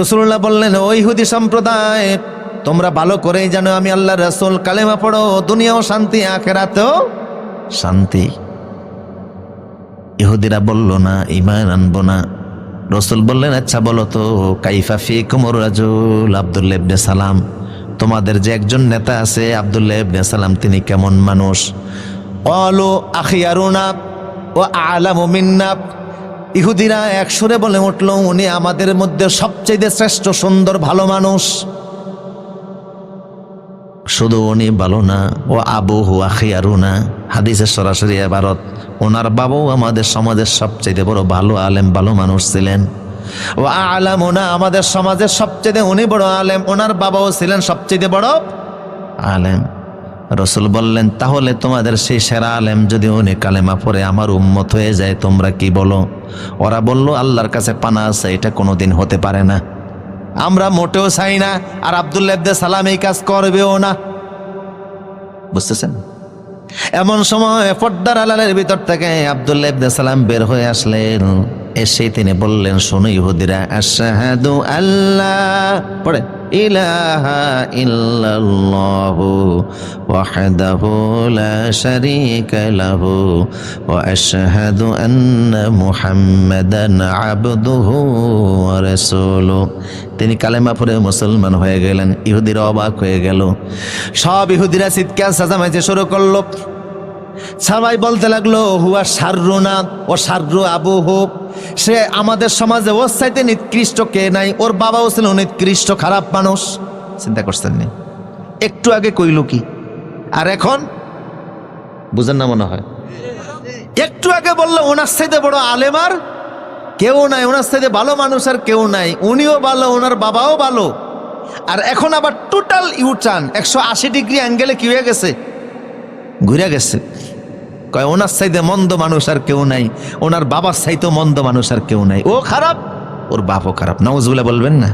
রসুল্লাহ বললেন ওই হুদি সম্প্রদায়, তোমরা ভালো করেই জানো আমি আল্লাহ রসুল, কালেমা পড়ো দুনিয়াও শান্তি, আখেরাতেও শান্তি। ইহুদিরা বলল, না ইমান আনব না। রসুল বললেন আচ্ছা বলো তো, কাইফা ফি কুমর রাজুল আবদুল্লাহ ইবনে সালাম, তোমাদের যে একজন নেতা আছে আবদুল্লাহ সালাম, তিনি কেমন মানুষ? অলু আখিয়ারুনা ও আলাম মিন্না। ইহুদিরা এক সুরে বলে উঠল, উনি আমাদের মধ্যে সবচেয়ে শ্রেষ্ঠ, সুন্দর, ভালো মানুষ। শুধু উনি ভালো না, ও আবু হুয়া খিয়ারু না হাদিসের সরাসরি এবারত, ওনার বাবাও আমাদের সমাজের সবচেয়ে বড় ভালো আলেম, ভালো মানুষ ছিলেন। ও আলাম ওনা আমাদের সমাজের সবচেয়ে উনি বড় আলেম, ওনার বাবাও ছিলেন সবচেয়ে বড় আলেম। রসুল বললেন, তাহলে তোমাদের সেই সেরা আলেম যদি উনি কালেমা পরে আমার উম্মত হয়ে যায়, তোমরা কি বলো? ওরা বলল, আল্লাহর কাছে পানা আছে, এটা কোনোদিন হতে পারে না। আমরা মোটেও চাই না, আর আবদুল্লাহ ইবনে সালাম এই কাজ করবেও না। বুঝতেছেন? এমন সময় পর্দার আলালের ভিতর থেকে আবদুল্লাহ সালাম বের হয়ে আসলেন। এসে তিনি বললেন, শোনো ইহুদিরা আল্লাহ। পড়ে। ইলাহা ইল্লাল্লাহু ওয়াহদাহু লা শারীকা লাহু ওয়া আশহাদু আন্না মুহাম্মাদান আবদুহু ওয়া রাসূলুহু তিনি কালেমা পড়ে মুসলমান হয়ে গেলেন, ইহুদিরা অবাক হয়ে গেল। সব ইহুদিরা চিৎকার চেঁচামেচি শুরু করল। সবাই বলতে লাগল, হুয়া সার্রু না, ও সার্রু আবু হোক সে আমাদের সমাজে ওর চাইতে নিকৃষ্ট কে নাই? ওর বাবাও ছিল নিকৃষ্ট খারাপ মানুষ। চিন্তা করছেন নি। একটু আগে কইল কি? আর এখন? বুঝেন না মনে হয়। একটু আগে বলল, ওনার সাথে বড় আলেমার কেউ নাই, ওনার সাথে ভালো মানুষ আর কেউ নাই। উনিও ভালো, ওনার বাবাও ভালো। আর এখন আবার টোটাল ইউটার্ন একশো আশি ডিগ্রি অ্যাঙ্গেলে কি হয়ে গেছে? ঘুরে গেছে। কয়, ওনার সাইতে মন্দ মানুষ আর কেউ নাই, ওনার বাবার সাইতেও মন্দ মানুষ আর কেউ নাই। ও খারাপ? ওর বাপও খারাপ। নওয়াজগুলা বলবেন না।